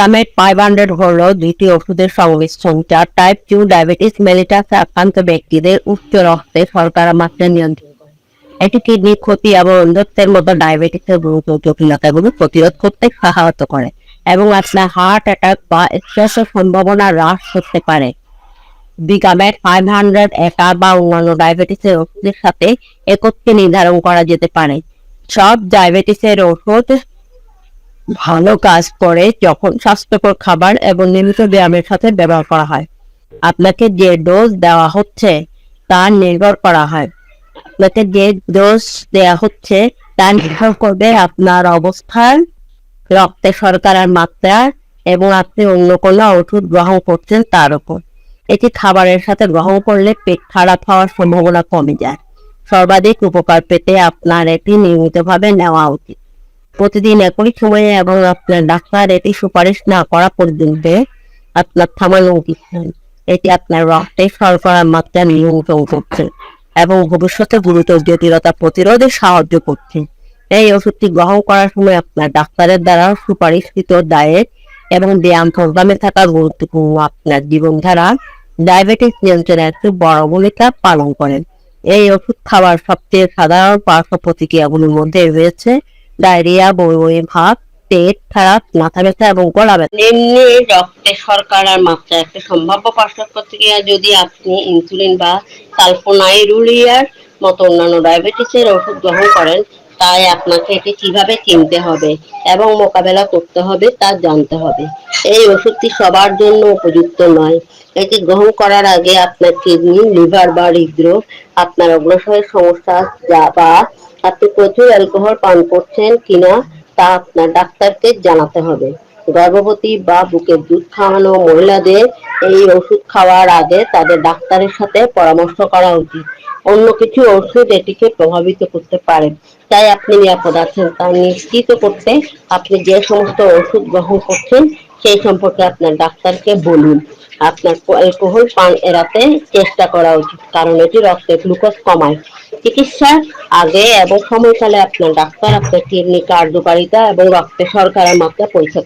বিকামেট five hundred হল দ্বিতীয় ওষুধের সংমিশ্রণ যা টাইপ টু ডায়াবেটিস মেলিটাস আক্রান্ত ব্যক্তিদের উচ্চ রক্তে মাত্রা নিয়ন্ত্রণ এটি কিডনির ক্ষতি এবং অন্ধত্বের মতো ডায়াবেটিসের প্রতিরোধ করতে সহায়তা করে এবং আপনার হার্ট অ্যাটাক বা স্ট্রেসের সম্ভাবনা হ্রাস করতে পারে। বিগামেট ফাইভ হান্ড্রেড একা বা অন্যান্য ডায়াবেটিসের ওষুধের সাথে একত্রে নির্ধারণ করা যেতে পারে। সব ডায়াবেটিসের ওষুধ ভালো কাজ করে যখন স্বাস্থ্যকর খাবার এবং নিয়মিত ব্যায়ামের সাথে ব্যবহার করা হয়। আপনাকে যে ডোজ দেওয়া হচ্ছে তা নির্ভর করা হয়। আপনাকে যে ডোজ দেওয়া হচ্ছে তা নির্ভর করবে আপনার অবস্থান, রক্তে শর্করার মাত্রা এবং আপনি অন্য কোনো ওষুধ গ্রহণ করছেন তার উপর। এটি খাবারের সাথে গ্রহণ করলে পেট খারাপ হওয়ার সম্ভাবনা কমে যায়। সর্বাধিক উপকার পেতে আপনার এটি নিয়মিতভাবে নেওয়া উচিত। প্রতিদিন একই সময়ে এবং আপনার ডাক্তার এটি সুপারিশ না করা পর্যন্ত আপনার থামানো উচিত। এটি আপনার রক্তে শর্করার মাত্রা নিয়ন্ত্রণ করছে এবং ভবিষ্যতে গুরুতর জটিলতা প্রতিরোধে সাহায্য করছে এই ওষুধটি গ্রহণ করার সময় আপনার ডাক্তারের দ্বারা সুপারিশকৃত ডায়েট এবং ব্যায়াম প্রোগ্রামে থাকা গুরুত্বপূর্ণ আপনার জীবনধারা ডায়াবেটিস নিয়ন্ত্রণে একটি বড় ভূমিকা পালন করেন এই ওষুধ খাওয়ার সবচেয়ে সাধারণ পার্শ্ব প্রতিক্রিয়াগুলির মধ্যে রয়েছে ডায়রিয়া বই বই ভাব পেট খারাপ, মাথা ব্যথা এবং গলা ব্যথা। নিম্নে রক্তে শর্করার মাত্রা একটা সম্ভাব্য পার্শ্ব প্রতিক্রিয়া যদি আপনি ইনসুলিন বা সালফোনাইরুলিয়ার মতো অন্যান্য ডায়াবেটিসের ওষুধ গ্রহণ করেন তাই আপনাকে এটি কীভাবে কিনতে হবে এবং মোকাবেলা করতে হবে তা জানতে হবে। এই ওষুধটি সবার জন্য উপযুক্ত নয়। এটি গ্রহণ করার আগে আপনার কিডনি, লিভার বা হৃদরোগ, আপনার অগ্রসরের সমস্যা যা বা আপনি প্রচুর অ্যালকোহল পান করছেন কিনা তা আপনার ডাক্তারকে জানাতে হবে। গর্ভবতী বা বুকে দুধ খাওয়ানো মহিলাদের এই ওষুধ খাওয়ার আগে তাদের ডাক্তারের সাথে পরামর্শ করা উচিত। অন্য কিছু ওষুধ এটিকে প্রভাবিত করতে পারে। তাই আপনি নিরাপদ আছেন। তা নিশ্চিত করতে আপনি যে সমস্ত ওষুধ গ্রহণ করছেন, সেই সম্পর্কে আপনার ডাক্তারকে বলুন। আপনার অ্যালকোহল পান এড়াতে চেষ্টা করা উচিত, কারণ এটি রক্তে গ্লুকোজ কমায়। চিকিৎসার আগে এবং সময়কালে আপনার ডাক্তার আপনার কিডনি কার্যকারিতা এবং রক্তে শর্করার মাত্রা পরীক্ষা।